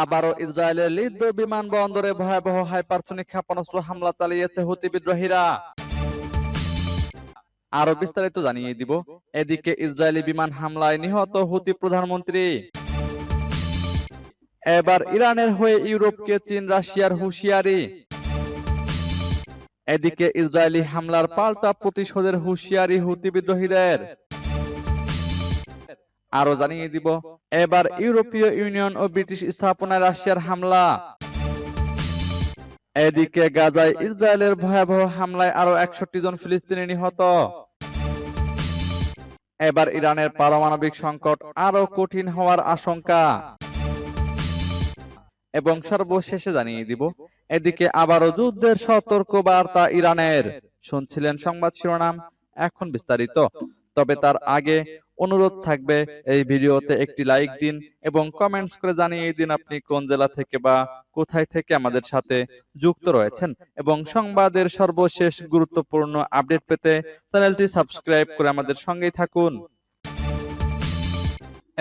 আবারও ইসরায়েলের লিদ্দ বিমানবন্দরে ভয়াবহ হাইপারসনিক ক্ষেপণাস্ত্র হামলা চালিয়েছে হুতি বিদ্রোহীরা। আরও বিস্তারিত জানিয়ে দিব। এদিকে ইসরায়েলি বিমান হামলায় নিহত হুতি প্রধানমন্ত্রী। এবার ইরানের হয়ে ইউরোপকে চীন রাশিয়ার হুঁশিয়ারি। এদিকে ইসরায়েলি হামলার পাল্টা প্রতিশোধের হুঁশিয়ারি হুতি বিদ্রোহীদের। আরও জানিয়ে দিব, এবার ইউরোপীয় ইউনিয়ন ও ব্রিটিশ স্থাপনায় রাশিয়ার হামলা। এদিকে গাজায় ইসরায়েলের ভয়াবহ হামলায় আরও একষট্টি জন ফিলিস্তিনি নিহত। এবার ইরানের পারমাণবিক সংকট আরও কঠিন হওয়ার আশঙ্কা। এবং সর্বশেষে জানিয়ে দিব, এদিকে আবারও যুদ্ধের সতর্ক বার্তা ইরানের। শুনছিলেন সংবাদ শিরোনাম, এখন বিস্তারিত। তবে তার আগে অনুরোধ থাকবে এই ভিডিওতে একটি লাইক দিন এবং কমেন্টস করে জানিয়ে দিন আপনি কোন জেলা থেকে বা কোথায় থেকে আমাদের সাথে যুক্ত রয়েছেন। এবং সংবাদের সর্বশেষ গুরুত্বপূর্ণ আপডেট পেতে চ্যানেলটি সাবস্ক্রাইব করে আমাদের সঙ্গেই থাকুন।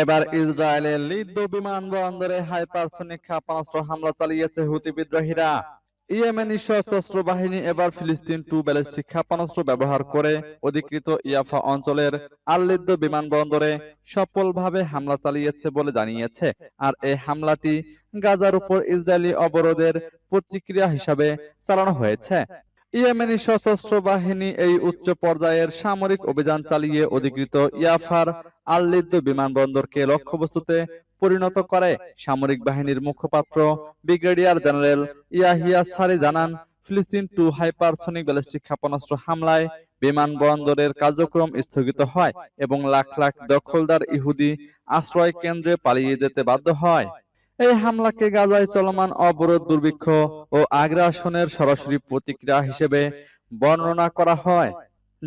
এবার ইসরায়েলের লিদ্দ বিমানবন্দরে হাইপারসনিক ক্ষেপণাস্ত্র হামলা চালিয়েছে হুতি বিদ্রোহীরা। ইয়েমেনি সশস্ত্র বাহিনী এবার ফিলিস্তিন টু ব্যালিস্টিক ক্ষেপণাস্ত্র ব্যবহার করে অধিকৃত ইয়াফা অঞ্চলের আল্লিদ্দ বিমানবন্দরে সফলভাবে হামলা চালিয়েছে বলে জানিয়েছে। আর এই হামলাটি গাজার উপর ইসরায়েলি অবরোধের প্রতিক্রিয়া হিসাবে চালানো হয়েছে। ইয়েমেনি সশস্ত্র বাহিনী এই উচ্চ পর্যায়ের সামরিক অভিযান চালিয়ে অধিকৃত ইয়াফার আল্লিদ্দ বিমানবন্দরকে লক্ষ্যবস্তুতে পরিণত করে। সামরিক বাহিনীর মুখপাত্র, ব্রিগেডিয়ার জেনারেল ইয়াহিয়া সারি জানান, ফিলিস্তিন টু হাইপারসনিক ব্যালিস্টিক ক্ষেপণাস্ত্র হামলায় বিমানবন্দরের কার্যক্রম স্থগিত হয় এবং লাখ লাখ দখলদার ইহুদি আশ্রয় কেন্দ্রে পালিয়ে যেতে বাধ্য হয়। এই হামলাকে গাজায় চলমান অবরোধ, দুর্ভিক্ষ ও আগ্রাসনের সরাসরি প্রতিক্রিয়া হিসেবে বর্ণনা করা হয়।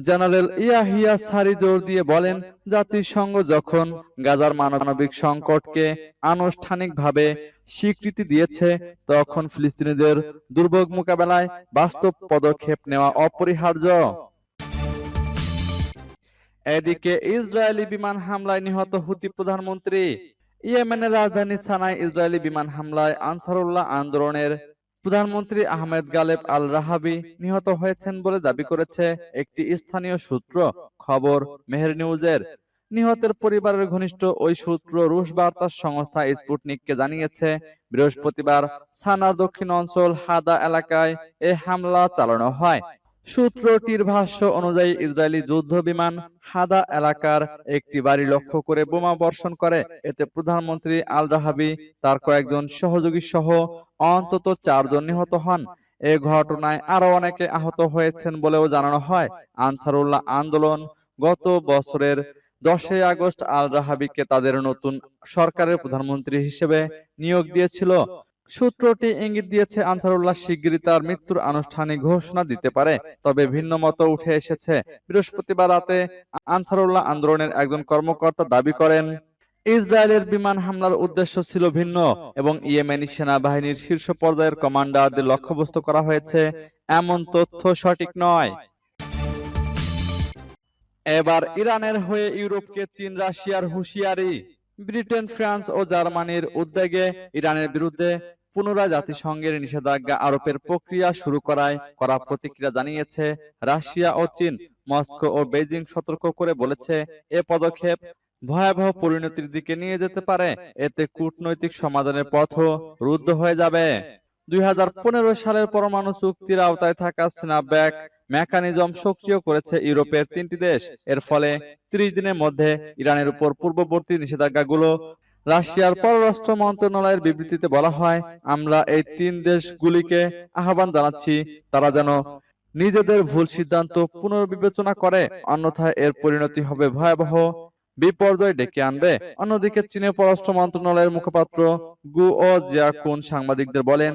জেনারেল ইয়াহিয়া সারি জোর দিয়ে বলেন জাতিসংঘ যখন গাজার মানবিক সংকটকে আনুষ্ঠানিকভাবে স্বীকৃতি দিয়েছে তখন ফিলিস্তিনিদের দুর্ভোগ মোকাবেলায় বাস্তব পদক্ষেপ নেওয়া অপরিহার্য। এদিকে ইসরায়েলি বিমান হামলায় নিহত হুতি প্রধানমন্ত্রী ইয়েমেনের রাজধানী সানায় ইসরায়েলি বিমান হামলায় আনসারুল্লাহ আন্দোলনের প্রধানমন্ত্রী আহমেদ গালেব আল রাহাবি নিহত হয়েছেন বলে দাবি করেছে একটি স্থানীয় সূত্র খবর মেহের নিউজের। নিহতের পরিবারের ঘনিষ্ঠ ওই সূত্র রুশ বার্তা সংস্থা স্পুটনিককে জানিয়েছে, বৃহস্পতিবার সানার দক্ষিণ অঞ্চল হাদা এলাকায় এ হামলা চালানো হয়। সূত্রটির ভাষ্য অনুযায়ী ইসরায়েলি যুদ্ধ বিমান হাদা এলাকার একটি বাড়ি লক্ষ্য করে বোমা বর্ষণ করে। এতে প্রধানমন্ত্রী আল রাহাবি তার কয়েকজন সহযোগী সহ অন্তত চারজন নিহত হন। এ ঘটনায় আরও অনেকে আহত হয়েছেন বলেও জানানো হয়। আনসারুল্লাহ আন্দোলন গত বছরের দশই আগস্ট আল রাহাবিকে তাদের নতুন সরকারের প্রধানমন্ত্রী হিসেবে নিয়োগ দিয়েছিল। সূত্রটি ইঙ্গিত দিয়েছে, আনসারুল্লাহ শিগগিরই তার মৃত্যুর আনুষ্ঠানিক ঘোষণা দিতে পারে। তবে ভিন্ন মত উঠে এসেছে। বৃহস্পতিবার রাতে আনসারুল্লাহ আন্দোলনের একজন কর্মকর্তা দাবি করেন, ইসরায়েলের বিমান হামলার উদ্দেশ্য ছিল ভিন্ন এবং ইয়েমেনি সেনাবাহিনীর শীর্ষ পর্যায়ের কমান্ডারদের লক্ষ্যবস্তু করা হয়েছে। এমন তথ্য সঠিক নয়। এবার ইরানের হয়ে ইউরোপকে চীন, রাশিয়ার হুঁশিয়ারি। ব্রিটেন, ফ্রান্স ও জার্মানির উদ্যোগে ইরানের বিরুদ্ধে পুনরায় জাতিসংঘের নিষেধাজ্ঞা আরোপের প্রক্রিয়া শুরু করায় করা প্রতিক্রিয়া জানিয়েছে রাশিয়া ও চীন। মস্কো ও বেজিং সতর্ক করে বলেছে এ পদক্ষেপ ভয়াবহ পরিণতির দিকে নিয়ে যেতে পারে। এতে কূটনৈতিক সমাধানের পথও রুদ্ধ হয়ে যাবে। দুই হাজার পনেরো সালের পরমাণু চুক্তির আওতায় থাকা স্ন্যাপব্যাক মেকানিজম সক্রিয় করেছে ইউরোপের তিনটি দেশ। এর ফলে ত্রিশ দিনের মধ্যে ইরানের উপর পূর্ববর্তী নিষেধাজ্ঞাগুলো রাশিয়ার পররাষ্ট্র মন্ত্রণালয়ের বিবৃতিতে বলা হয়, আমরা এই তিন দেশগুলিকে আহ্বান জানাচ্ছি, তারা যেন নিজেদের ভুল সিদ্ধান্ত পুনর্বিবেচনা করে, অন্যথায় এর পরিণতি হবে ভয়াবহ। বিপর্যয় ডেকে আনবে। অন্যদিকে চীনের পররাষ্ট্র মন্ত্রণালয়ের মুখপাত্র গু ও জিয়াকুন সাংবাদিকদের বলেন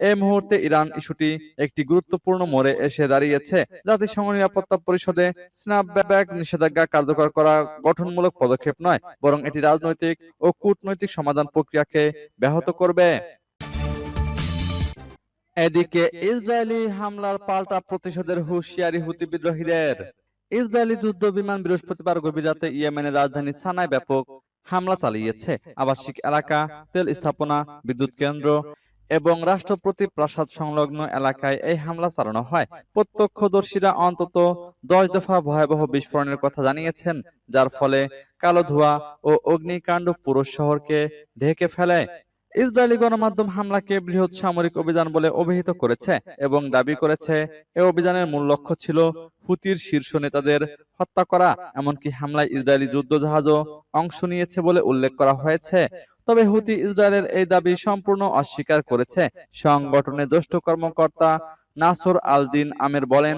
এই মুহূর্তে ইরান ইস্যুটি একটি গুরুত্বপূর্ণ মোড়ে এসে দাঁড়িয়েছে। জাতিসংঘ নিরাপত্তা পরিষদে স্ন্যাপব্যাক নিষেধাজ্ঞা কার্যকর করা গঠনমূলক পদক্ষেপ নয়, বরং এটি রাজনৈতিক ও কূটনৈতিক সমাধান প্রক্রিয়াকে ব্যাহত করবে। এদিকে ইসরায়েলি হামলার পাল্টা প্রতিশোধের হুঁশিয়ারি হুতি বিদ্রোহীদের। ইসরায়েলি যুদ্ধ বিমান বৃহস্পতিবার গভীর রাতে ইয়েমেনের রাজধানী সানায় ব্যাপক হামলা চালিয়েছে। আবাসিক এলাকা, তেল স্থাপনা, বিদ্যুৎ কেন্দ্র এবং রাষ্ট্রপতি প্রাসাদ সংলগ্ন এলাকায় এই হামলা চালানো হয়। প্রত্যক্ষদর্শীরা অন্তত দশ দফা ভয়াবহ বিস্ফোরণের কথা জানিয়েছেন, যার ফলে কালো ধোঁয়া ও অগ্নিকাণ্ড পুরো শহরকে ঢেকে ফেলে। ইসরায়েলি গণমাধ্যম হামলাকে বৃহৎ সামরিক অভিযান বলে অভিহিত করেছে এবং দাবি করেছে, এ অভিযানের মূল লক্ষ্য ছিল হুতির শীর্ষ নেতাদের হত্যা করা, এমনকি হামলায় ইসরায়েলি যুদ্ধজাহাজও অংশ নিয়েছে বলে উল্লেখ করা হয়েছে। তবে হুতি ইসরায়েলের এই দাবি সম্পূর্ণ অস্বীকার করেছে। সংগঠনের জ্যেষ্ঠ কর্মকর্তা নাসর আল দিন আমের বলেন,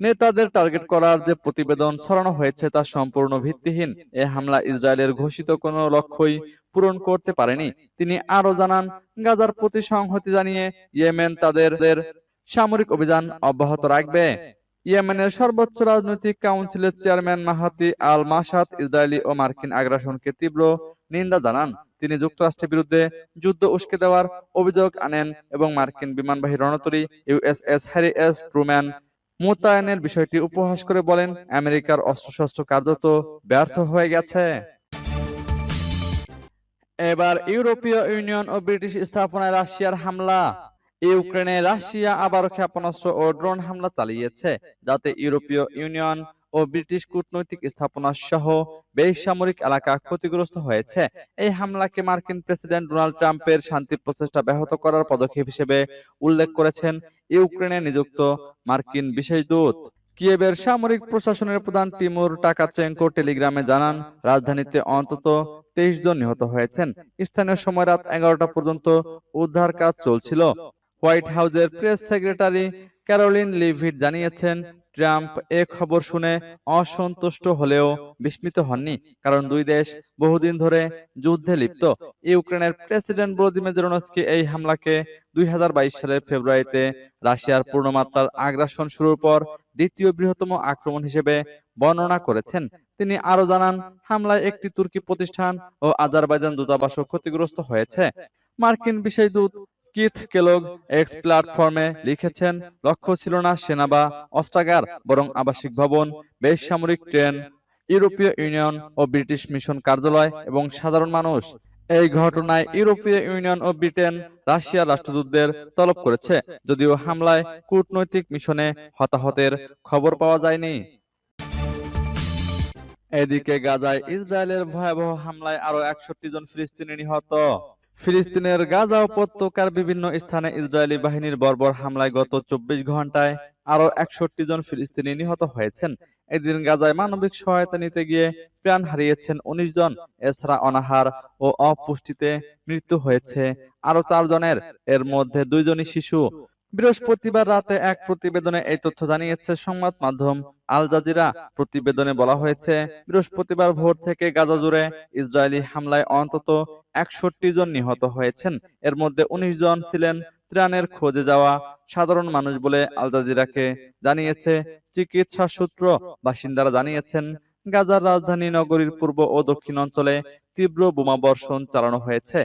নেতাদের টার্গেট করার যে প্রতিবেদন ছড়ানো হয়েছে তা সম্পূর্ণ ভিত্তিহীন। এ হামলা ইসরায়েলের ঘোষিত কোনো লক্ষ্যই পূরণ করতে পারেনি। তিনি আরও জানান, গাজার প্রতি সংহতি জানিয়ে ইয়েমেন তাদের সামরিক অভিযান অব্যাহত রাখবে। ইয়েমেনের সর্বোচ্চ রাজনৈতিক council chairman Mahdi al Mashat Israeli ও মার্কিন আগ্রাসনকে তীব্র নিন্দা জানান। তিনি যুক্তরাষ্ট্রের বিরুদ্ধে যুদ্ধ উস্কে দেওয়ার অভিযোগ আনেন এবং মার্কিন বিমানবাহী রণতরী ইউএসএস হ্যারি এস ট্রুম্যান মোতায়েনের বিষয়টি উপহাস করে বলেন, আমেরিকার অস্ত্রশস্ত্র কার্যত ব্যর্থ হয়ে গেছে। এবার ইউরোপীয় ইউনিয়ন ও ব্রিটিশ স্থাপনায় রাশিয়ার হামলা। ইউক্রেনে রাশিয়া আবারও ক্ষেপণাস্ত্র ও ড্রোন হামলা চালিয়েছে, যাতে ইউরোপীয় ইউনিয়ন ও ব্রিটিশ কূটনৈতিক স্থাপনা সহ বেসামরিক এলাকা ক্ষতিগ্রস্ত হয়েছে। এই হামলাকে মার্কিন প্রেসিডেন্ট ডোনাল্ড ট্রাম্পের শান্তি প্রচেষ্টা ব্যাহত করার পদক্ষেপ হিসেবে উল্লেখ করেছেন ইউক্রেনে নিযুক্ত মার্কিন বিশেষ দূত। কিয়েভের সামরিক প্রশাসনের প্রধান টিমুর টাকাচেঙ্কো টেলিগ্রামে জানান, রাজধানীতে অন্তত তেইশ জন নিহত হয়েছেন। স্থানীয় সময় রাত এগারোটা পর্যন্ত উদ্ধার কাজ চলছিল। হোয়াইট হাউসের প্রেস সেক্রেটারি ক্যারোলিন লিভিট জানিয়েছেন, ট্রাম্প এ খবর শুনে অসন্তুষ্ট হলেও বিস্মিত হননি, কারণ দুই দেশ বহুদিন ধরে যুদ্ধে লিপ্ত। ইউক্রেনের প্রেসিডেন্ট ভলোদিমির জেলেনস্কি এই হামলাকে দুই সালের ফেব্রুয়ারিতে রাশিয়ার পূর্ণমাত্রার আগ্রাসন শুরুর পর দ্বিতীয় বৃহত্তম আক্রমণ হিসেবে বর্ণনা করেছেন। তিনি আরও জানান, হামলায় একটি তুর্কি প্রতিষ্ঠান ও আজারবাইজান দূতাবাসও ক্ষতিগ্রস্ত হয়েছে। মার্কিন বিশেষ দূত কিথ কেলগ এক্স প্ল্যাটফর্মে লিখেছেন, লক্ষ্য ছিল না সেনা বা অস্ত্রাগার বরং আবাসিক ভবন, বেসামরিক ট্রেন, ইউরোপীয় ইউনিয়ন ও ব্রিটিশ মিশন কার্যালয় এবং সাধারণ মানুষ। এই ঘটনায় ইউরোপীয় ইউনিয়ন ও ব্রিটেন রাশিয়ার রাষ্ট্রদূতদের তলব করেছে, যদিও হামলায় কূটনৈতিক মিশনে হতাহতের খবর পাওয়া যায়নি। এদিকে গাজায় ইসরায়েলের ভয়াবহ হামলায় আরও একষট্টি জন ফিলিস্তিনি নিহত। ফিলিস্তিনের গাজা উপত্যকার বিভিন্ন স্থানে ইসরায়েলি বাহিনীর বর্বর হামলায় গত চব্বিশ ঘন্টায় আরও একষট্টি জন ফিলিস্তিনি নিহত হয়েছেন। এদিন গাজায় মানবিক সহায়তা নিতে গিয়ে প্রাণ হারিয়েছেন উনিশ জন। এছাড়া অনাহার ও অপুষ্টিতে মৃত্যু হয়েছে আরও চারজনের এর মধ্যে দুইজনই শিশু। বৃহস্পতিবার রাতে এক প্রতিবেদনে এই তথ্য জানিয়েছে সংবাদ মাধ্যম আল জাজিরা। প্রতিবেদনে বলা হয়েছে, বৃহস্পতিবার ভোর থেকে গাজা জুড়ে ইসরায়েলি হামলায় অন্তত একষট্টি জন নিহত হয়েছেন। এর মধ্যে উনিশ জন ছিলেন ত্রাণের খোঁজে যাওয়া সাধারণ মানুষ বলে আল জাজিরাকে জানিয়েছে। চিকিৎসা সূত্র বাসিন্দারা জানিয়েছেন, গাজার রাজধানী নগরীর পূর্ব ও দক্ষিণ অঞ্চলে তীব্র বোমাবর্ষণ চালানো হয়েছে।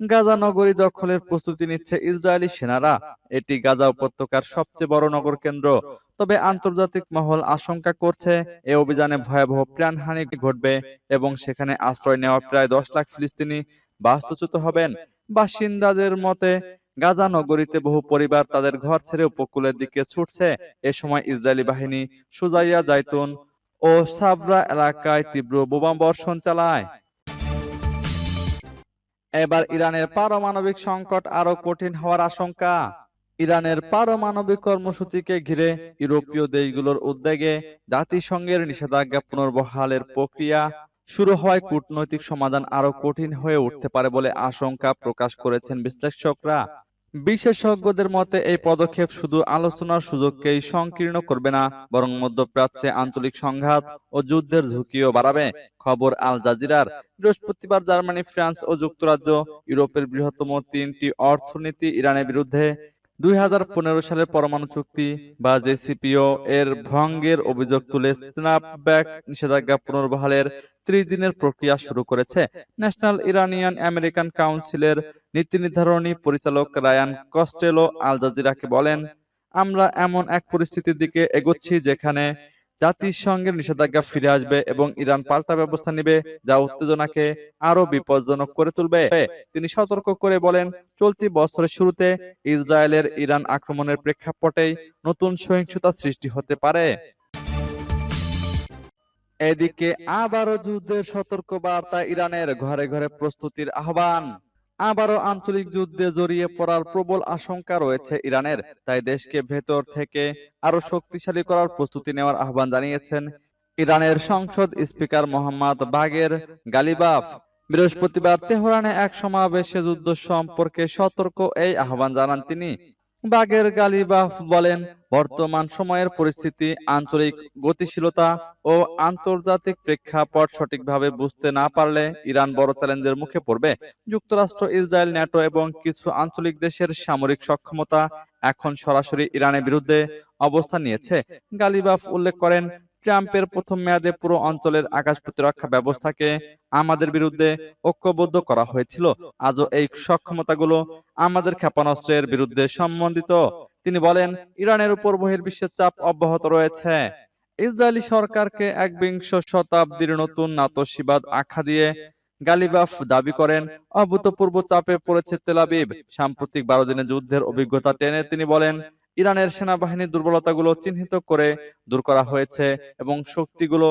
গাজা নগরী দখলের প্রস্তুতি নিচ্ছে ইসরায়েলি সেনারা। এটি গাজা উপত্যকার সবচেয়ে বড় নগর কেন্দ্র। তবে আন্তর্জাতিক মহল আশঙ্কা করছে, এ অভিযানে ভয়াবহ প্রাণহানি ঘটবে এবং সেখানে আশ্রয় নেওয়া প্রায় দশ লাখ ফিলিস্তিনি বাস্তুচ্যুত হবেন। বাসিন্দাদের মতে, গাজা নগরীতে বহু পরিবার তাদের ঘর ছেড়ে উপকূলের দিকে ছুটছে। এ সময় ইসরায়েলি বাহিনী সুজাইয়া জাইতুন ও সাবরা এলাকায় তীব্র বোমা বর্ষণ চালায়। এবার ইরানের পারমাণবিক সংকট আরও কঠিন হওয়ার আশঙ্কা। ইরানের পারমাণবিক কর্মসূচিকে ঘিরে ইউরোপীয় দেশগুলোর উদ্যোগে জাতিসংঘের নিষেধাজ্ঞা পুনর্বহালের প্রক্রিয়া শুরু হওয়ায় কূটনৈতিক সমাধান আরও কঠিন হয়ে উঠতে পারে বলে আশঙ্কা প্রকাশ করেছেন বিশ্লেষকরা। বিশেষজ্ঞদের মতে, এই পদক্ষেপ শুধু আলোচনার সুযোগকেই সংকীর্ণ করবে না, বরং মধ্যপ্রাচ্যে আঞ্চলিক সংঘাত ও যুদ্ধের ঝুঁকিও বাড়াবে। খবর আল জাজিরার। বৃহস্পতিবার জার্মানি, ফ্রান্স ও যুক্তরাজ্য ইউরোপের বৃহত্তম তিনটি অর্থনীতি ইরানের বিরুদ্ধে দুই হাজার পনেরো সালের পরমাণু চুক্তি বা জেসিপিও এর ভঙ্গের অভিযোগ তুলে স্ন্যাপব্যাক নিষেধাজ্ঞা পুনর্বহালের ত্রিশ দিনের প্রক্রিয়া শুরু করেছে। ন্যাশনাল ইরানিয়ান আমেরিকান কাউন্সিলের নীতি নির্ধারণী পরিচালক রায়ান কস্টেলো আল জাজিরাকে বলেন, আমরা এমন এক পরিস্থিতির দিকে এগোচ্ছি যেখানে জাতিসংঘের নিষেধাজ্ঞা ফিরে আসবে এবং ইরান পাল্টা ব্যবস্থা নেবে যা উত্তেজনাকে আরও বিপজ্জনক করে তুলবে। তিনি সতর্ক করে বলেন, চলতি বছরের শুরুতে ইসরায়েলের ইরান আক্রমণের প্রেক্ষাপটেই নতুন সহিংসতা সৃষ্টি হতে পারে। এদিকে আবারও যুদ্ধের সতর্ক বার্তা ইরানের ঘরে ঘরে প্রস্তুতির আহ্বান। আবারও আঞ্চলিক যুদ্ধে জড়িয়ে পড়ার প্রবল আশঙ্কা রয়েছে ইরানের, তাই দেশকে ভেতর থেকে আরও শক্তিশালী করার প্রস্তুতি নেওয়ার আহ্বান জানিয়েছেন ইরানের সংসদ স্পিকার মোহাম্মদ বাগের গালিবাফ। বৃহস্পতিবার তেহরানে এক সমাবেশে যুদ্ধ সম্পর্কে সতর্ক এই আহ্বান জানান তিনি। বাগের গালিবাফ বলেন, বর্তমান সময়ের পরিস্থিতি আন্তরিক গতিশীলতা ও আন্তর্জাতিক প্রেক্ষাপট সঠিকভাবে বুঝতে না পারলে ইরান বড় চ্যালেঞ্জের মুখে পড়বে। যুক্তরাষ্ট্র, ইসরায়েল, ন্যাটো এবং কিছু আঞ্চলিক দেশের সামরিক সক্ষমতা এখন সরাসরি ইরানের বিরুদ্ধে অবস্থান নিয়েছে। গালিবাফ উল্লেখ করেন ট্রাম্পের প্রথম মেয়াদে পুরো অঞ্চলের আকাশ প্রতিরক্ষা ব্যবস্থাকে আমাদের বিরুদ্ধে ঐক্যবদ্ধ করা হয়েছিল। আজও এই সক্ষমতাগুলো আমাদের ক্ষেপণাস্ত্রের বিরুদ্ধে সম্বন্ধিত। তিনি বলেন, ইরানের উপর বহির্বিশ্বের চাপ অব্যাহত রয়েছে। ইসরায়েলি সরকারকে একবিংশ শতাব্দীর নতুন নাতসিবাদ আখ্যা দিয়ে গালিবাফ দাবি করেন, অভূতপূর্ব চাপে পড়েছে তেলাবিব সাম্প্রতিক বারো দিনের যুদ্ধের অভিজ্ঞতা টেনে তিনি বলেন ইরানের সেনাবাহিনীর দুর্বলতাগুলো চিহ্নিত করে দূর করা হয়েছে এবং শক্তিগুলো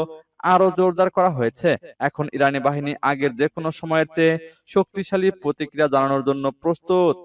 আরও জোরদার করা হয়েছে। এখন ইরানি বাহিনী আগের যে কোনো সময়ের চেয়ে শক্তিশালী প্রতিক্রিয়া জানানোর জন্য প্রস্তুত।